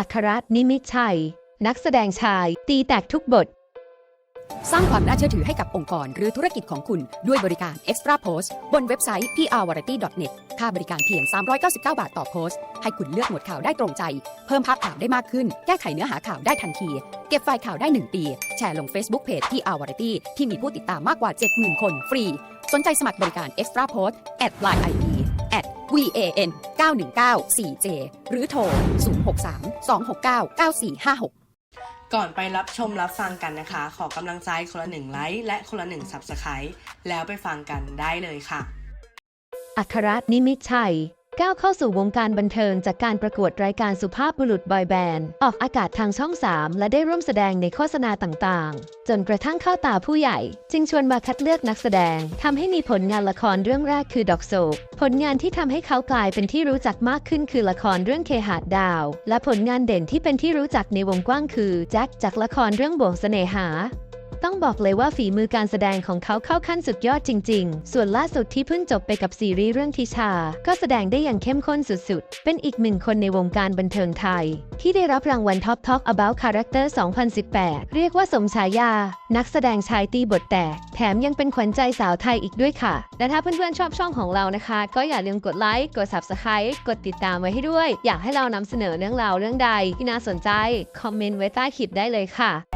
อัครรัตนิมิตชัย นักแสดงชาย ตีแตกทุกบท สร้างความน่าเชื่อถือให้กับองค์กรหรือธุรกิจของคุณด้วยบริการ Extra Post บนเว็บไซต์ prvariety.net ค่าบริการเพียง 399 บาทต่อโพสต์ ให้คุณเลือกหมวดข่าวได้ตรงใจ เพิ่มภาพข่าวได้มากขึ้น แก้ไขเนื้อหาข่าวได้ทันที เก็บไฟล์ข่าวได้ 1 ปี แชร์ลง Facebook Page prvariety ที่มีผู้ติดตามมากกว่า 70,000 คนฟรี สนใจสมัครบริการ Extra Post line ID van 919 4j หรือโทร 063 269 9456ก่อนไปรับชมรับฟังกันนะคะ ขอกำลังใจคนละหนึ่งไลค์และคนละหนึ่ง Subscribe แล้วไปฟังกันได้เลยค่ะ อัครรัตน์นิมิตชัย ก้าวเข้าสู่วงการบันเทิงจากการประกวดรายการสุภาพบุรุษบอยแบนด์ ออกอากาศทางช่อง 3 และได้ร่วมแสดงในโฆษณาต่างๆ จนกระทั่งเข้าตาผู้ใหญ่ จึงชวนมาคัดเลือกนักแสดงทำให้มีผลงานละครเรื่องแรกคือดอกโศก ผลงานที่ทำให้เขากลายเป็นที่รู้จักมากขึ้นคือละครเรื่องเคหาดาว และผลงานเด่นที่เป็นที่รู้จักในวงกว้างคือแจ็คจากละครเรื่องบ่วงเสน่หา ต้องบอกเลยว่าฝีมือการแสดงของเขาเข้าขั้นสุดยอดจริง ๆ ส่วนล่าสุดที่เพิ่งจบไปกับซีรีส์เรื่องทิชา ก็แสดงได้อย่างเข้มข้นสุดๆ เป็นอีกหนึ่งคนในวงการบันเทิงไทย ที่ได้รับรางวัล Top Talk About Character 2018 เรียกว่าสมฉายา นักแสดงชายตีบทแตก แถมยังเป็นขวัญใจสาวไทยอีกด้วยค่ะ และถ้าเพื่อนๆชอบช่องของเรานะคะ ก็อย่าลืมกดไลค์ กด Subscribe กดติดตามไว้ให้ด้วย อยากให้เรานำเสนอเรื่องราวเรื่องใดที่น่าสนใจ คอมเมนต์ไว้ใต้คลิปได้เลยค่ะ